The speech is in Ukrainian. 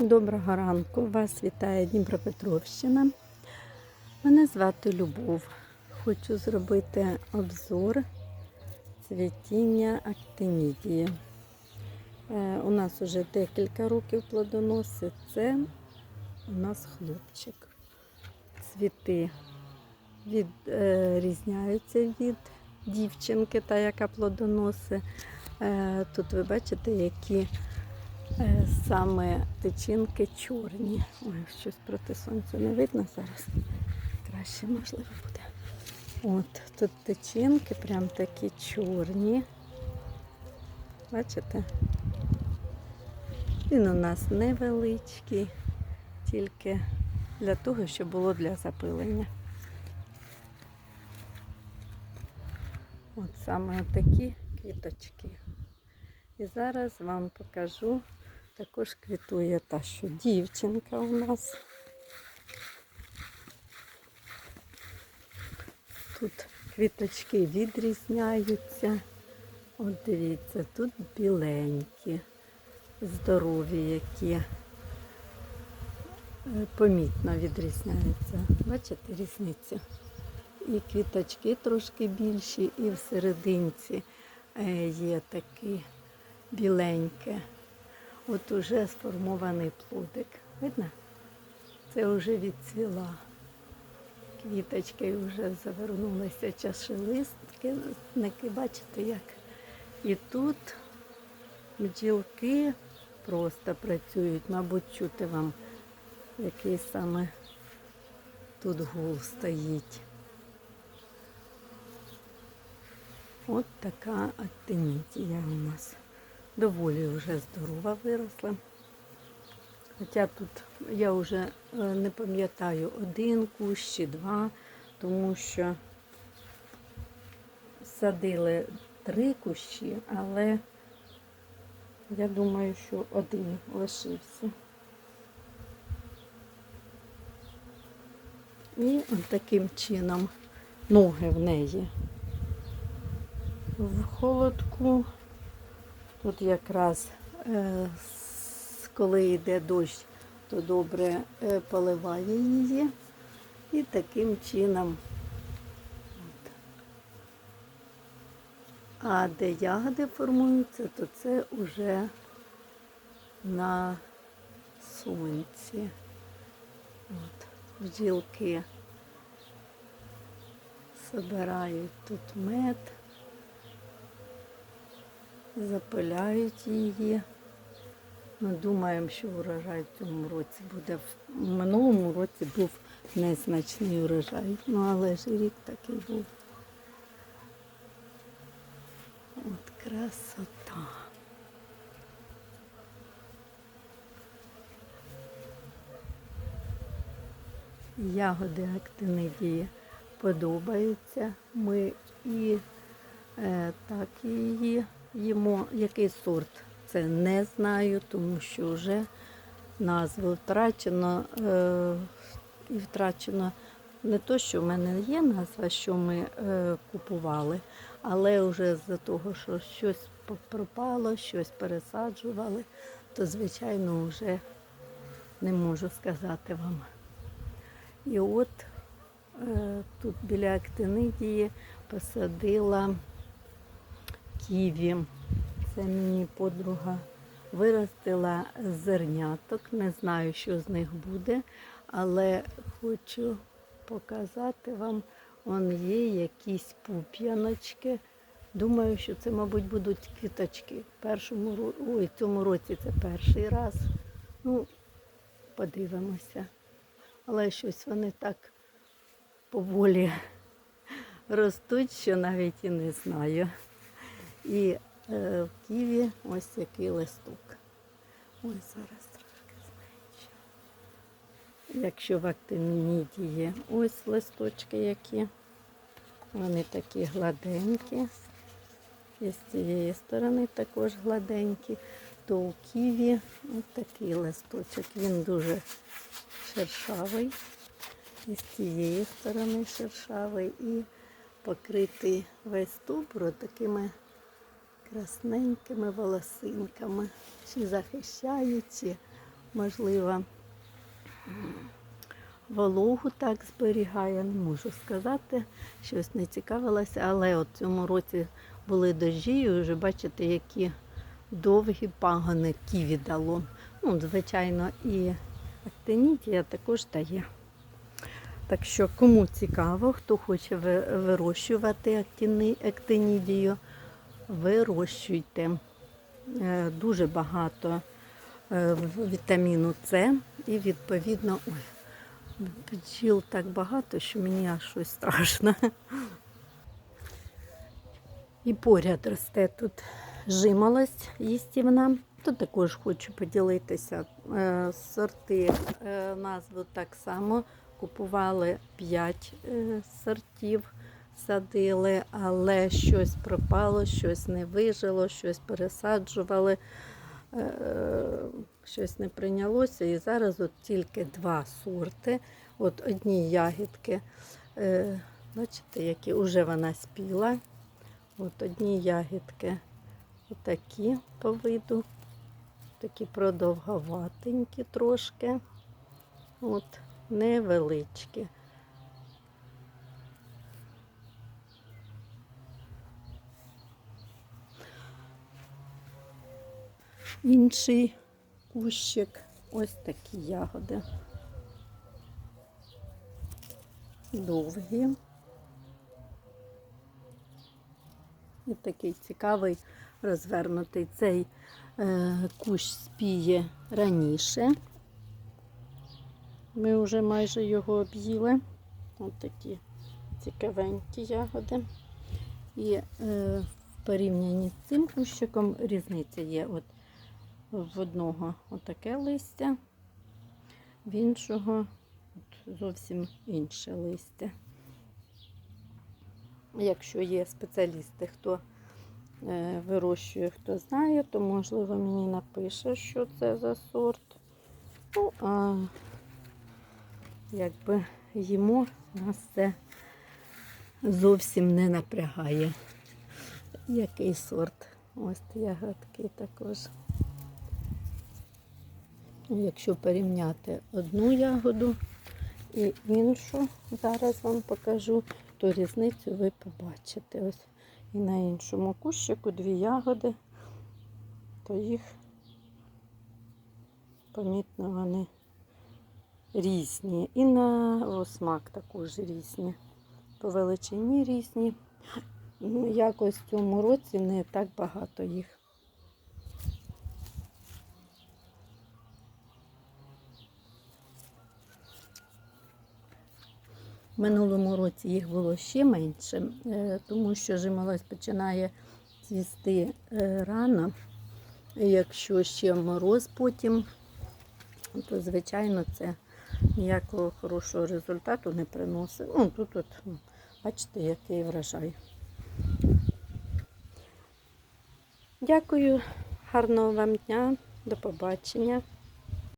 Доброго ранку! Вас вітає Дніпропетровщина. Мене звати Любов. Хочу зробити обзор цвітіння актинідії. Е, У нас вже декілька років плодоносить. Це у нас хлопчик. Цвіти відрізняються від дівчинки, та яка плодоносить. Е, Тут ви бачите, які Е, Саме тичинки чорні. Ой, щось проти сонця не видно зараз. Краще можливо буде. От, тут тичинки прям такі чорні. Бачите? Він у нас невеличкий, тільки для того, щоб було для запилення. От саме такі квіточки. І зараз вам покажу. Також квітує та, що дівчинка у нас. Тут квіточки відрізняються. От дивіться, тут біленькі, здорові, які е, помітно відрізняються. Бачите різницю? І квіточки трошки більші, і всерединці е, є такі біленьке. От уже сформований плодик. Видно? Це вже відцвіла. Квіточки вже завернулися чашелистки. Бачите як? І тут бджілки просто працюють, мабуть, чути вам, який саме тут гул стоїть. От така актинітія у нас доволі вже здорова виросла. Хоча тут я вже е, не пам'ятаю один кущ чи два, тому що садили три кущі, але я думаю, що один лишився. І таким чином ноги в неї в холодку. Тут якраз е, коли йде дощ, то добре е, поливає її. І таким чином. А де ягоди формуються, то це вже на сонці. От. Бджілки збирають тут мед запиляють її. Ми думаємо, що урожай в цьому році буде. В минулому році був незначний урожай. Ну, але ж рік такий був. От красота. Ягоди актинидії подобаються. Ми і е, так її їмо. Який сорт? Це не знаю, тому що вже назву втрачено е, і втрачено не то, що в мене є назва, що ми е, купували, але вже з-за того, що щось пропало, щось пересаджували, то звичайно вже не можу сказати вам. І от е, тут біля актинидії посадила ківі. Це мені подруга виростила зерняток. Не знаю, що з них буде, але хочу показати вам. Вон є якісь пуп'яночки. Думаю, що це, мабуть, будуть квіточки. Першому Ой, цьому році це перший раз. Ну, подивимося. Але щось вони так поволі ростуть, що навіть і не знаю. І е, в Києві ось який листок. Ой, зараз трошки зменшу. Якщо в актиніді є ось листочки які. Вони такі гладенькі. І з цієї сторони також гладенькі. То у ківі ось такий листочок. Він дуже шершавий. І з цієї сторони шершавий і покритий весь стовбур такими красненькими волосинками. Чи захищаючи можливо, вологу так зберігає, не можу сказати, щось не цікавилася, але от цьому році були дощі, і вже бачите, які довгі пагони ківі дало. Ну, звичайно, і актинідія також дає. Так що, кому цікаво, хто хоче ви- вирощувати актинідію, вирощуйте. Е, Дуже багато е, вітаміну С і відповідно ой, бджіл так багато, що мені аж щось страшно. І поряд росте тут жимолость їстівна. Тут також хочу поділитися е, сорти, назву так само. Купували 5 е, сортів, садили, але щось пропало, щось не вижило, щось пересаджували, е, щось не прийнялося. І зараз от тільки два сорти. От одні ягідки, е, бачите, які вже вона спіла. От одні ягідки отакі по виду, такі продовговатенькі трошки. От, невеличкі. Інший кущик, ось такі ягоди. Довгі. І такий цікавий розвернутий цей е, кущ спіє раніше. Ми вже майже його об'їли. Ось такі цікавенькі ягоди. І е, в порівнянні з цим кущиком різниця є. От в одного отаке листя, в іншого зовсім інше листя. Якщо є спеціалісти, хто е, вирощує, хто знає, то можливо мені напише, що це за сорт. Ну, а якби їмо, нас це зовсім не напрягає. Який сорт? Ось ягодки також. Якщо порівняти одну ягоду і іншу, зараз вам покажу, то різницю ви побачите. Ось і на іншому кущику дві ягоди, то їх помітно вони різні. І на смак також різні. По величині різні. Ну, якось в цьому році не так багато їх. Минулому році їх було ще менше, е, тому що жимолость починає цвісти е, рано. Якщо ще мороз потім, то звичайно це ніякого хорошого результату не приносить. Ну, тут от, ну, бачите, який врожай. Дякую, гарного вам дня, до побачення.